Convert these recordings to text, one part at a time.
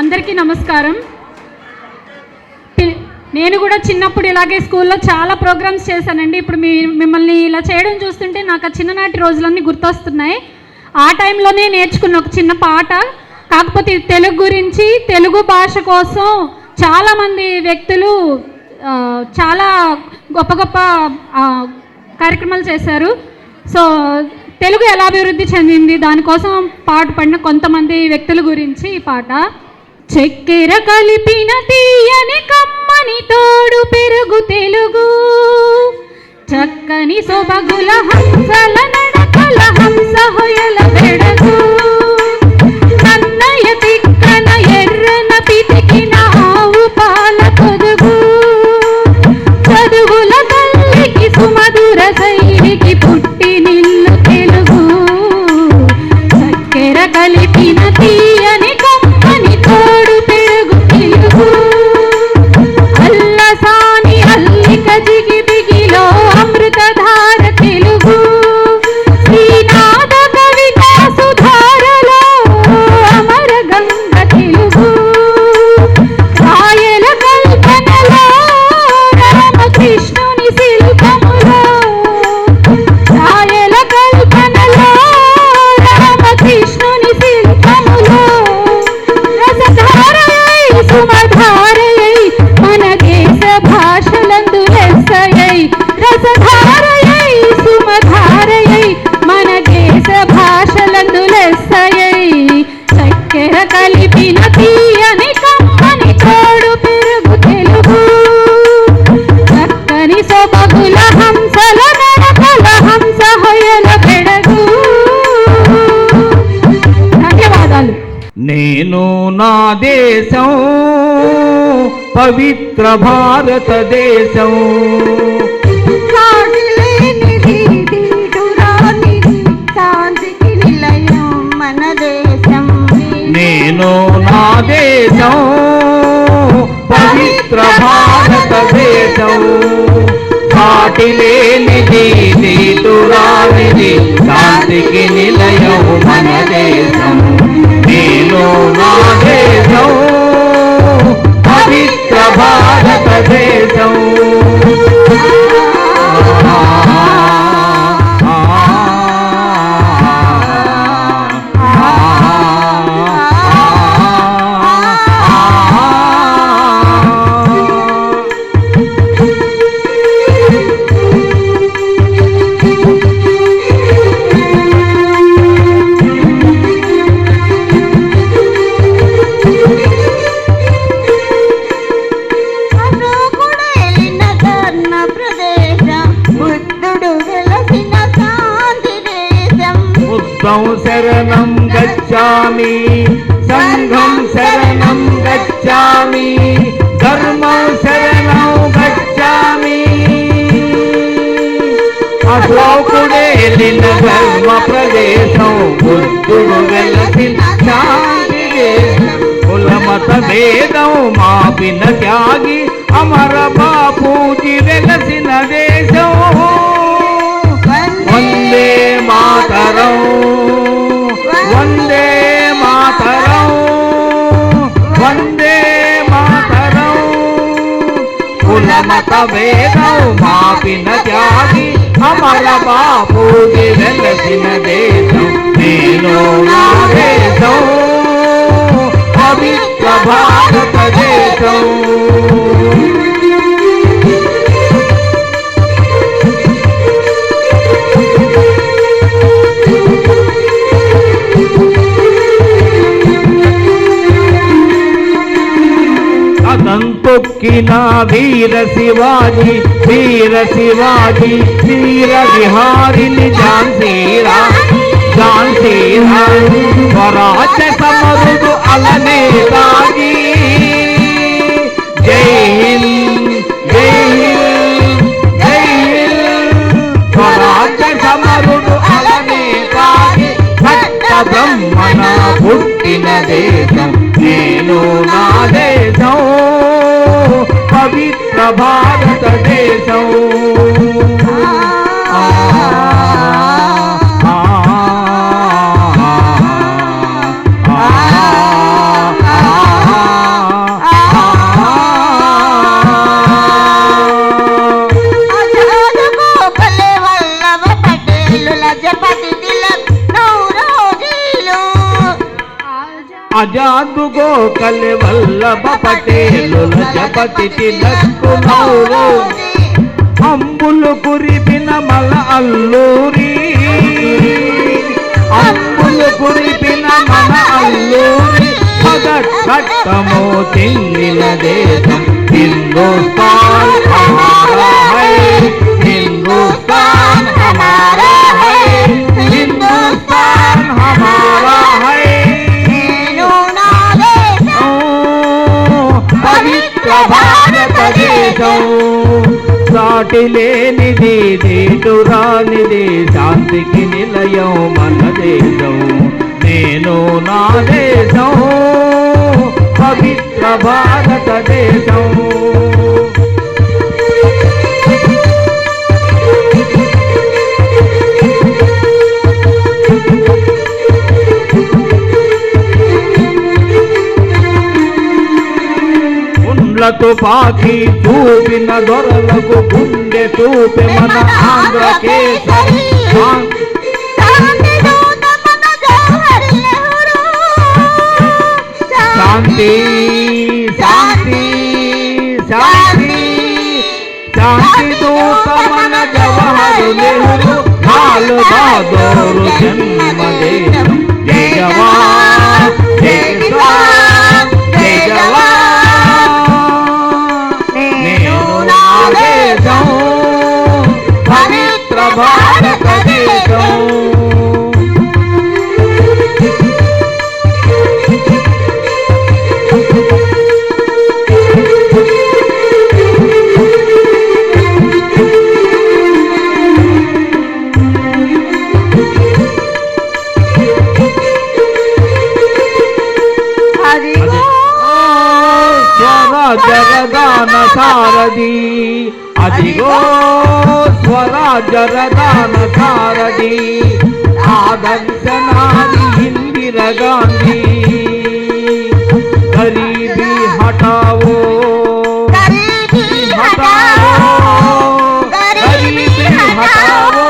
అందరికీ నమస్కారం. నేను కూడా చిన్నప్పుడు ఇలాగే స్కూల్లో చాలా ప్రోగ్రామ్స్ చేశానండి. ఇప్పుడు మీ మిమ్మల్ని ఇలా చేయడం చూస్తుంటే నాకు ఆ చిన్ననాటి రోజులన్నీ గుర్తొస్తున్నాయి. ఆ టైంలోనే నేర్చుకున్న ఒక చిన్న పాట. కాకపోతే తెలుగు గురించి తెలుగు భాష కోసం చాలామంది వ్యక్తులు చాలా గొప్ప గొప్ప కార్యక్రమాలు చేశారు. సో తెలుగు ఎలా అభివృద్ధి చెందింది? దానికోసం పాటుపడిన కొంతమంది వ్యక్తుల గురించి ఈ పాట. చక్కెర కలిపిన తీయని కమ్మని తోడు పెరుగు తెలుగు. చక్కని సొబగుల హంసల నడకల హంస హొయల బెడగు నన్నయ నా దేశం పవిత్ర భారతదేశం నేను నా దేశం పవిత్ర భారతదేశం సాటి లేనిది నీతురానిది శాంతికి శరణం గచ్చామి సంఘం శరణం గచ్చామి. ధర్మం శరణం గచ్చామి. అశోకుడేలిన ధర్మ ప్రదేశం బుద్ధుడు వెలసిన కులమత భేదం మాపిన త్యాగి అమర బాపూజీ వెలసిన దేశం వందే మాతరం కులమత భేదం మాపిన త్యాగి అమర బాపూజీ వెలసిన దేశం నేను నా దేశం పవిత్ర భారతదేశం అదంతొక్కిన వీర శివాజీ వీర శివాజీ వీర విహారిని ఝాన్సీరా ఝాన్సీరా స్వరాజ సమరుడు అలనే తాగి జై హింద్ జై హింద్ జై హింద్ స్వరాజ్య సమరుడు అలనే తాగి భక్త బ్రహ్మణ పుట్టిన దేశం నేను నా దేశం. పవిత్ర భారతదేశం ఆ, ఆజాదు గోఖలే వల్లభ పటేలుల జపతి తిలక్కు అంబులు కురిపిన మల అల్లూరి. అంబులు కురిపిన మన అల్లూరి. పద కట్టమో తింగిన దేశం హిందుస్థాన్. సాటి ఉండ్లతో పాకి చూపిన దొరలకు గుండె చూపే మన ఆంధ్ర కేసరి. శాంతి శాంతి శాంతి శాంతి. దూత మన జవహర్ నెహ్రూ లాల్ బహదూర్ జన్మదేశం జయ జవాన్. పవిత్ర సారథి ఆదర్శనాది ఇందిర గాంధీ. గరీబీ హటావో గరీబీ హటావో గరీబీ హటావో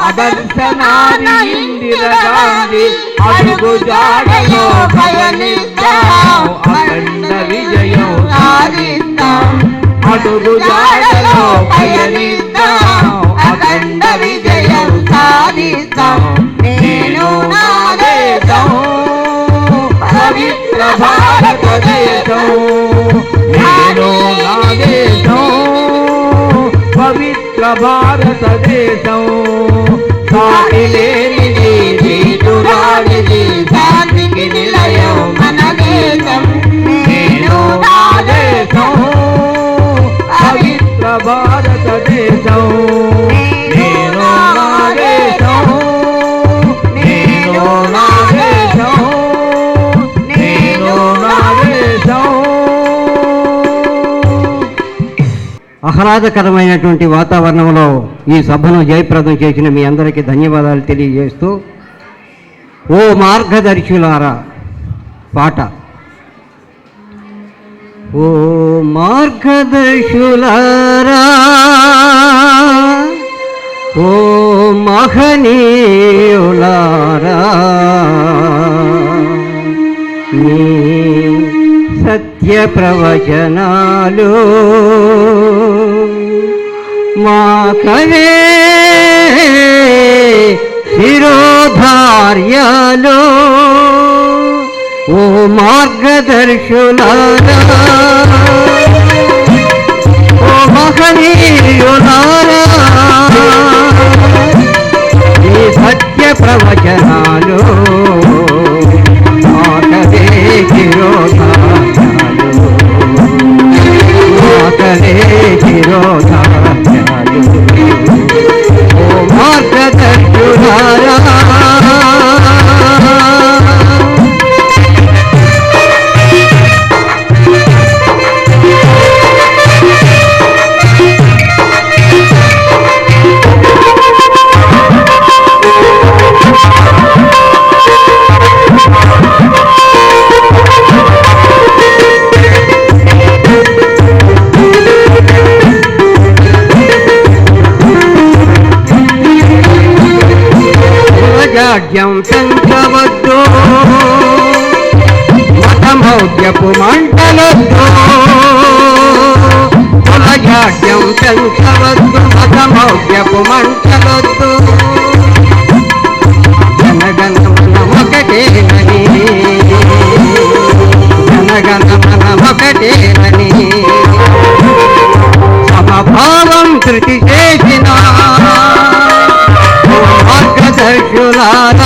ఆదర్శనాది ఇందిర గాంధీ అడుగు జాడలో పయనిస్తాం అఖండ విజయం సాధిస్తాం అడుగు జాడలో పయనిస్తాం భారతదేశం నేను నా దేశం పవిత్ర భారతదేశం సాటి లేనిది నీటు శాంతికి నిలయం మన దేశం నేను నా దేశం పవిత్ర భారతదేశం. ఆహ్లాదకరమైనటువంటి వాతావరణంలో ఈ సభను జయప్రదం చేసిన మీ అందరికీ ధన్యవాదాలు తెలియజేస్తూ ఓ మార్గదర్శులారా పాట. ఓ మార్గదర్శులారా ఓ మహనీయులారా సత్య ప్రవచనాలు మాకవే శిరోధార్యాలు. ఓ మార్గదర్శులారా. ఓ మహనీయులారా. ఈ సత్య ప్రవచనాలు జాడ్యం పెంచవద్దు మతమౌద్యపు మంటలొద్దు. కులజాడ్యం పెంచవద్దు మతమౌద్యపు మంటలొద్దు. జనగణమనమొకటేనని జనగణమనమొకటేనని సమభావం మార్గదర్శులారా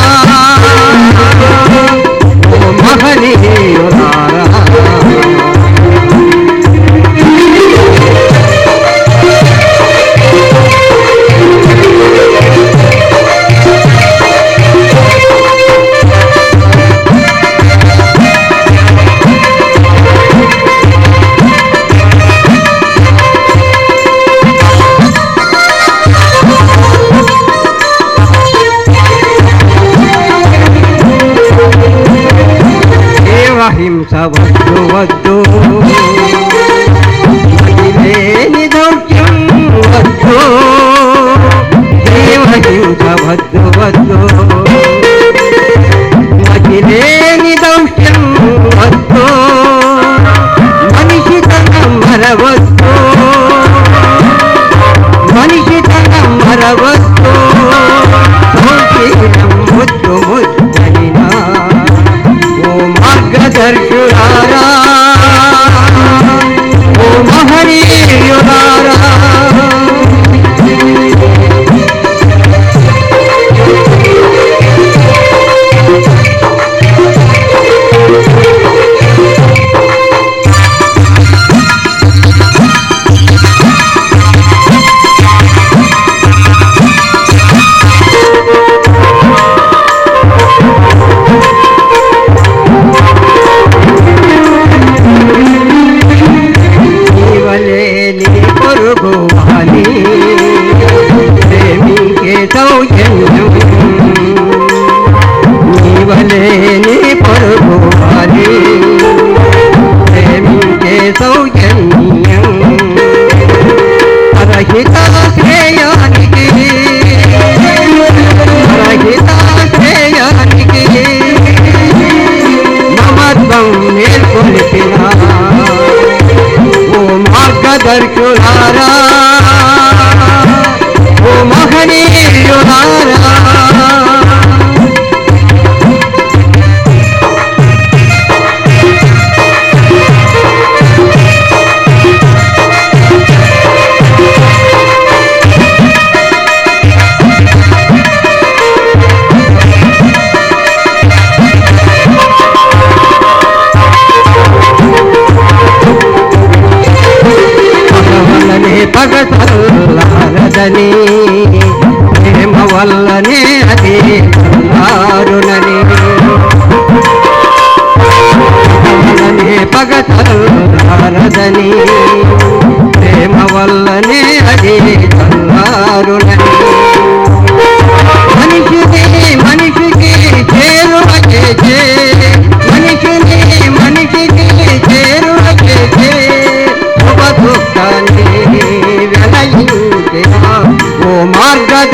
ಕಲೇ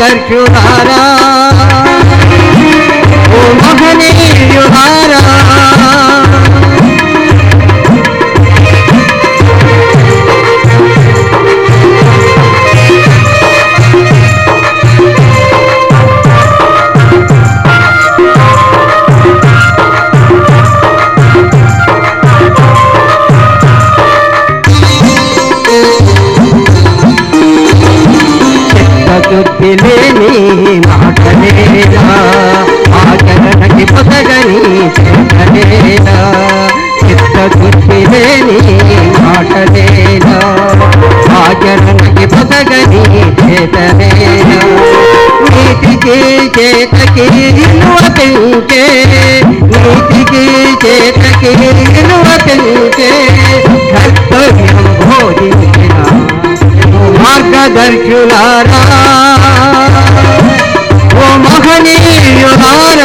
మార్గదర్శులారా ఓ మహనీయులారా చిత్తశుద్ధి ಮೇರಿ ಆಟನೇನ ಭಾಗ್ಯನಿಗೆ ಪದಗನಿ ಚೇತನೇನ ನೀತಿಗೆ ಚೇತಕೆ ನಿಲ್ಲುವ ತೆಂಕೆ ನೀತಿಗೆ ಚೇತಕೆ ನಿಲ್ಲುವ ತೆಂಕೆ ಕರ್ತವ್ಯ ಭೋಜಿಸಿನ ಮಾರ್ಗದರ್ಶುಲಾರ ಓ ಮಹನೀಯವಾರ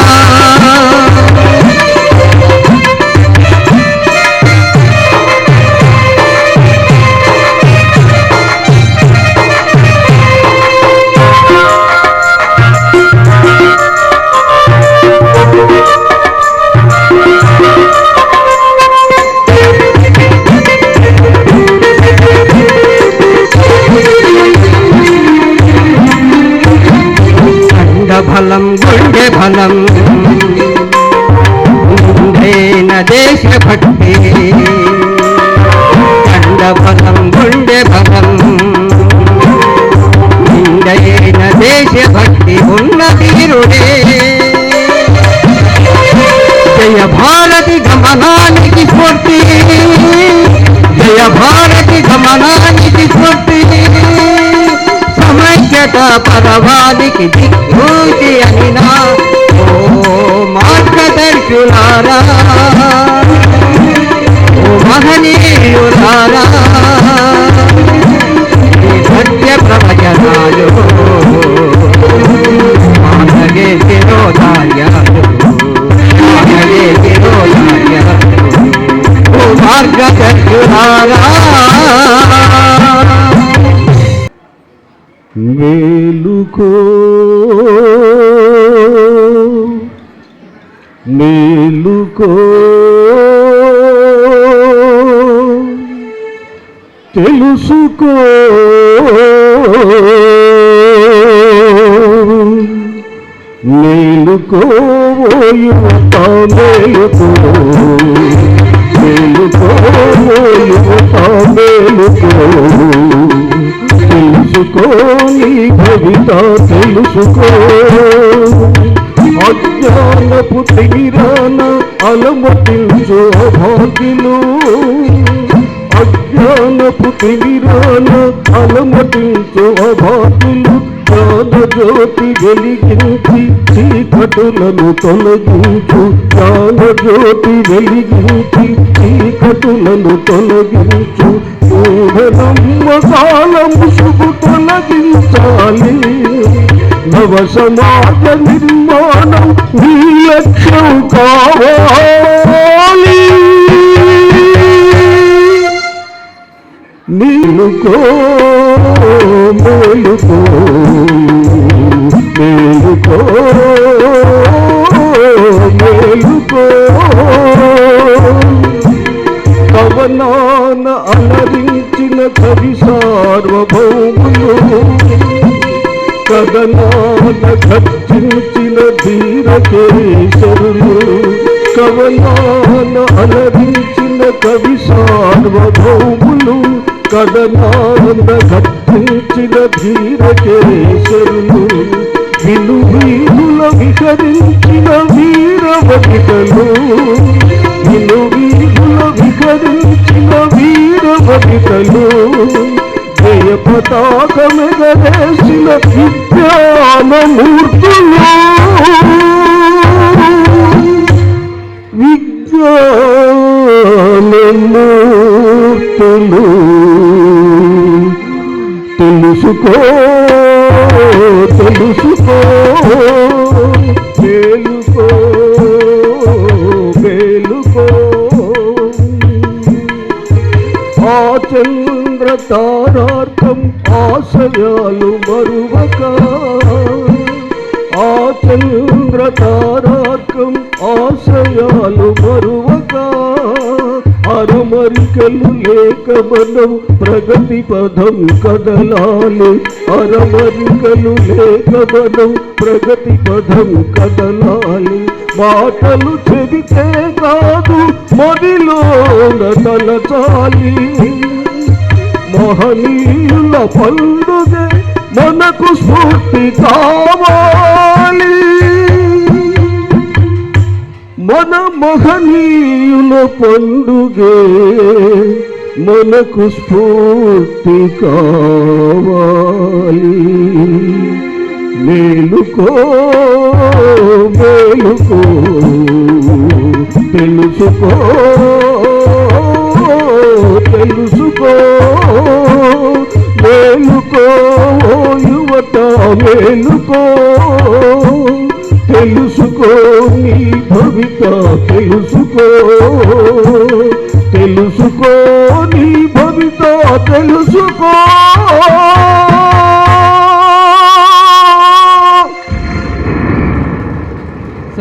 గమనానికి స్ఫూర్తి జయ భారతి గమనానికి స్ఫూర్తి సమైక్యత పరవానికి దిక్భూతి అనినా ఓ మార్గదర్శులారా ఓ మహనీయులారా ఈ సత్య ప్రవచనాలు మానగే శిరోధార్యాలు మానగే మేలుకో మేలుకో తెలుసుకో మేలుకో ఓ యువత మేలుకో మేలుకో తెలుసుకో నీ భవిత తెలుసుకో. అజ్ఞానపు తీరాన అలమటించు అభాగ్యులు. అజ్ఞానపు తీరాన అలమటించు అభాగ్యులు. జ్యోతి వెలిగించి చీకటులను తొలగించు. జ్ఞాన జ్యోతి వెలిగించి చీకటులను తొలగించు. మూఢనమ్మకాల ముసుగు తొలగించాలి. నవ సమాజ నిర్మాణం నీ లక్ష్యం కావాలి. మేలుకో కో మేలుకో కదనాన గర్జించిన ధీరకేశరులు కవనాన అలరించిన కవి సార్వభౌములు కదనాన గర్జించిన ధీరకేశరులు విలువీరుల విహరించిన వీరవనితలు విలువీరుల విహరించిన వీరవనితలు జయ పతాక Yine bitti anam vurdular చంద్ర తారార్థం ఆశయాలు మరువక అరమరికలు లేక మనం ప్రగతి పదం కదలాలి. అరమరికలు లేక మనం ప్రగతి పదం కదలాలి. మాటలు చెబితే కాదు మదిలోన తలచాలి. మహనీయుల పండుగ మనకు స్ఫూర్తి కావాలి. మన మహనీయుల పండుగే మనకు స్ఫూర్తి కావాలి. మేలుకో మేలుకో తెలుసుకో. తెలుసుకో యువత మేలుకో తెలుసుకో నీ భవిత తెలుసుకో. తెలుసుకో నీ భవిత తెలుసుకో.